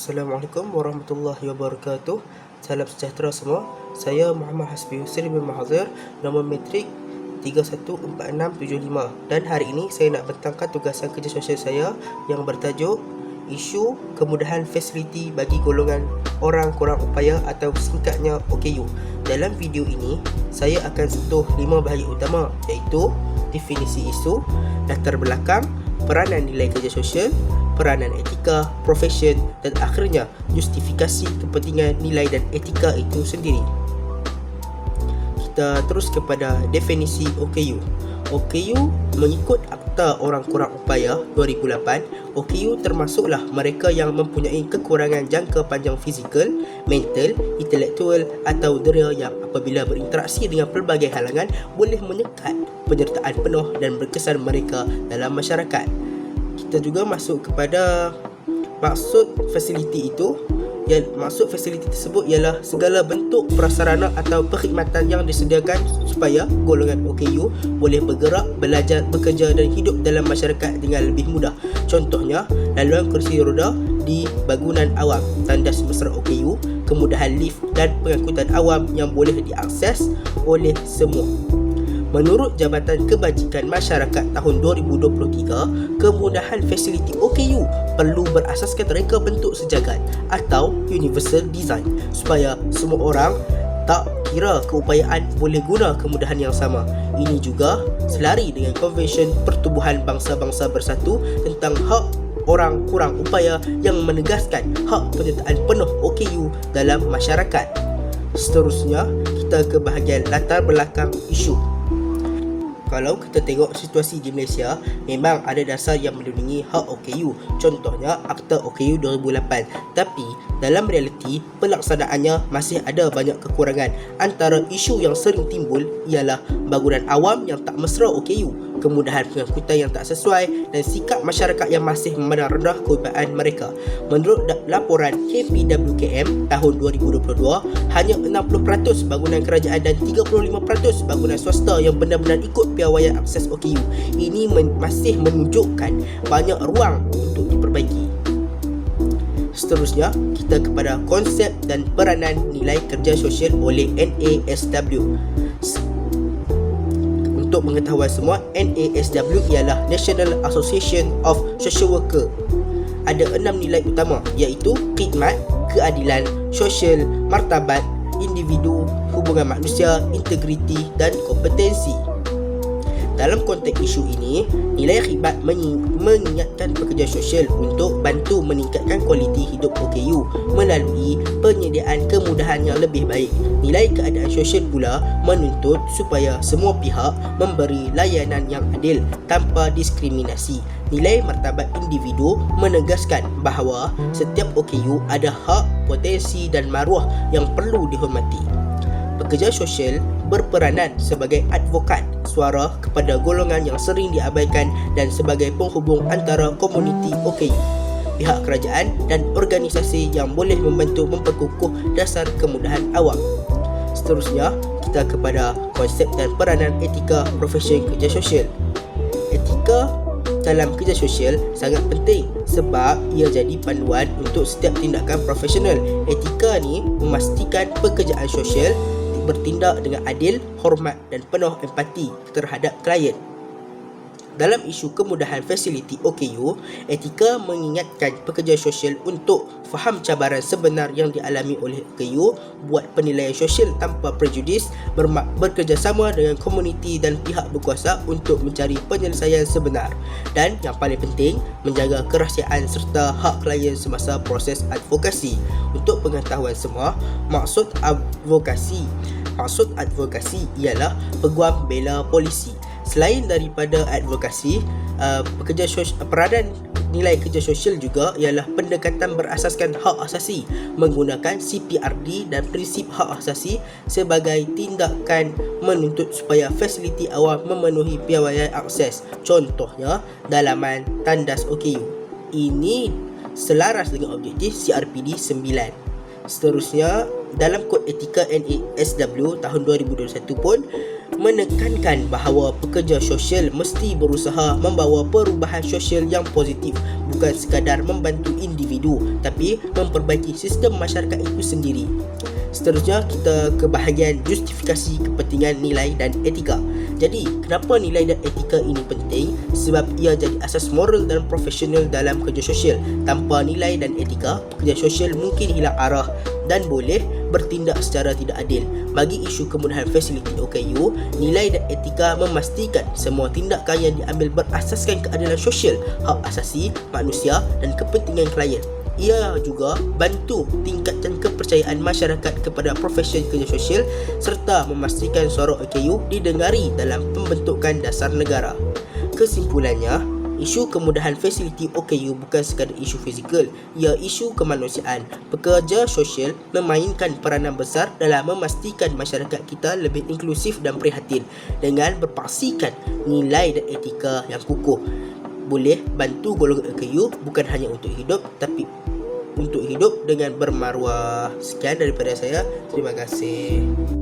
Assalamualaikum warahmatullahi wabarakatuh. Salam sejahtera semua. Saya Muhammad Hasbi Hussein bin Mahazir, nombor metrik 314675 dan hari ini saya nak bentangkan tugasan kerja sosial saya yang bertajuk isu kemudahan fasiliti bagi golongan orang kurang upaya atau singkatnya OKU. Dalam video ini, saya akan sentuh lima bahagian utama iaitu definisi isu, latar belakang, peranan nilai kerja sosial, peranan etika, profesion dan akhirnya justifikasi kepentingan nilai dan etika itu sendiri. Kita terus kepada definisi OKU. OKU mengikut Akta Orang Kurang Upaya 2008, OKU termasuklah mereka yang mempunyai kekurangan jangka panjang fizikal, mental, intelektual atau dera yang apabila berinteraksi dengan pelbagai halangan boleh menyekat penyertaan penuh dan berkesan mereka dalam masyarakat kita juga masuk kepada maksud fasiliti itu yang maksud fasiliti tersebut ialah segala bentuk prasarana atau perkhidmatan yang disediakan supaya golongan OKU boleh bergerak, belajar, bekerja dan hidup dalam masyarakat dengan lebih mudah. Contohnya, laluan kursi roda di bangunan awam, tandas mesra OKU, kemudahan lift dan pengangkutan awam yang boleh diakses oleh semua. Menurut Jabatan Kebajikan Masyarakat tahun 2023, kemudahan fasiliti OKU perlu berasaskan reka bentuk sejagat atau universal design supaya semua orang tak kira keupayaan boleh guna kemudahan yang sama. Ini juga selari dengan Konvensyen Pertubuhan Bangsa-Bangsa Bersatu tentang hak orang kurang upaya yang menegaskan hak penyertaan penuh OKU dalam masyarakat. Seterusnya, kita ke bahagian latar belakang isu kalau kita tengok situasi di Malaysia memang ada dasar yang melindungi hak OKU contohnya Akta OKU 2008 tapi dalam realiti pelaksanaannya masih ada banyak kekurangan antara isu yang sering timbul ialah bangunan awam yang tak mesra OKU kemudahan pengangkutan yang tak sesuai dan sikap masyarakat yang masih memandang rendah keupayaan mereka. Menurut laporan KPWKM tahun 2022, hanya 60% bangunan kerajaan dan 35% bangunan swasta yang benar-benar ikut piawaian akses OKU. Ini men- masih menunjukkan banyak ruang untuk diperbaiki. Seterusnya, kita kepada konsep dan peranan nilai kerja sosial oleh NASW untuk mengetahui semua NASW ialah National Association of Social Worker ada enam nilai utama iaitu khidmat, keadilan, sosial, martabat, individu, hubungan manusia, integriti dan kompetensi. Dalam konteks isu ini, nilai khidmat mengingatkan pekerja sosial untuk bantu meningkatkan kualiti hidup OKU melalui penyediaan kemudahan yang lebih baik. Nilai keadaan sosial pula menuntut supaya semua pihak memberi layanan yang adil tanpa diskriminasi. Nilai martabat individu menegaskan bahawa setiap OKU ada hak, potensi dan maruah yang perlu dihormati. Pekerja sosial berperanan sebagai advokat suara kepada golongan yang sering diabaikan dan sebagai penghubung antara komuniti OKU pihak kerajaan dan organisasi yang boleh membantu memperkukuh dasar kemudahan awam. Seterusnya, kita kepada konsep dan peranan etika profesi kerja sosial. Etika dalam kerja sosial sangat penting sebab ia jadi panduan untuk setiap tindakan profesional. Etika ni memastikan pekerjaan sosial bertindak dengan adil, hormat dan penuh empati terhadap klien. Dalam isu kemudahan fasiliti OKU, etika mengingatkan pekerja sosial untuk faham cabaran sebenar yang dialami oleh OKU, buat penilaian sosial tanpa prejudis, bekerjasama dengan komuniti dan pihak berkuasa untuk mencari penyelesaian sebenar. Dan yang paling penting, menjaga kerahsiaan serta hak klien semasa proses advokasi. Untuk pengetahuan semua, maksud advokasi Maksud advokasi ialah peguam bela polisi selain daripada advokasi uh, pekerja sosial peranan nilai kerja sosial juga ialah pendekatan berasaskan hak asasi menggunakan CPRD dan prinsip hak asasi sebagai tindakan menuntut supaya fasiliti awam memenuhi piawaian akses. Contohnya dalaman tandas OKU ini selaras dengan objektif CRPD 9 seterusnya dalam kod etika NASW tahun 2021 pun menekankan bahawa pekerja sosial mesti berusaha membawa perubahan sosial yang positif bukan sekadar membantu individu tapi memperbaiki sistem masyarakat itu sendiri. Seterusnya kita ke bahagian justifikasi kepentingan nilai dan etika. Jadi, kenapa nilai dan etika ini penting? Sebab ia jadi asas moral dan profesional dalam kerja sosial. Tanpa nilai dan etika, pekerja sosial mungkin hilang arah dan boleh bertindak secara tidak adil. Bagi isu kemudahan fasiliti OKU, nilai dan etika memastikan semua tindakan yang diambil berasaskan keadilan sosial, hak asasi, manusia dan kepentingan klien. Ia juga bantu tingkatkan kepercayaan masyarakat kepada profesi kerja sosial serta memastikan suara OKU didengari dalam pembentukan dasar negara. Kesimpulannya, Isu kemudahan fasiliti OKU bukan sekadar isu fizikal, ia isu kemanusiaan. Pekerja sosial memainkan peranan besar dalam memastikan masyarakat kita lebih inklusif dan prihatin dengan berpaksikan nilai dan etika yang kukuh. Boleh bantu golongan OKU bukan hanya untuk hidup tapi untuk hidup dengan bermaruah. Sekian daripada saya. Terima kasih.